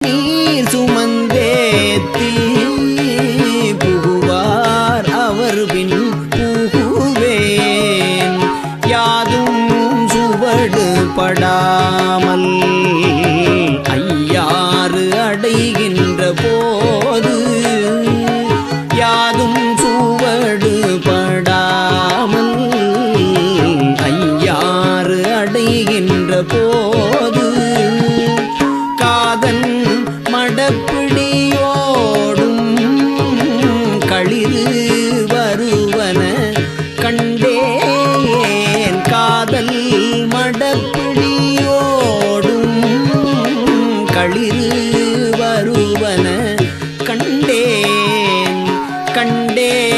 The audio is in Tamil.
நீர் சுமந்தேத்தி புகுவார் அவர் பின் புகுவேன். யாதும் சுவடு படாமல் ஐயாறு அடைகின்ற போது யாதும் சுவடு படாமல் ஐயாறு அடைகின்ற போது கடப்பிடியோடும் களிறு வருவன கண்டேன் காதல் மடப்பிடியோடும் களிறு வருவன கண்டேன். கண்டேன்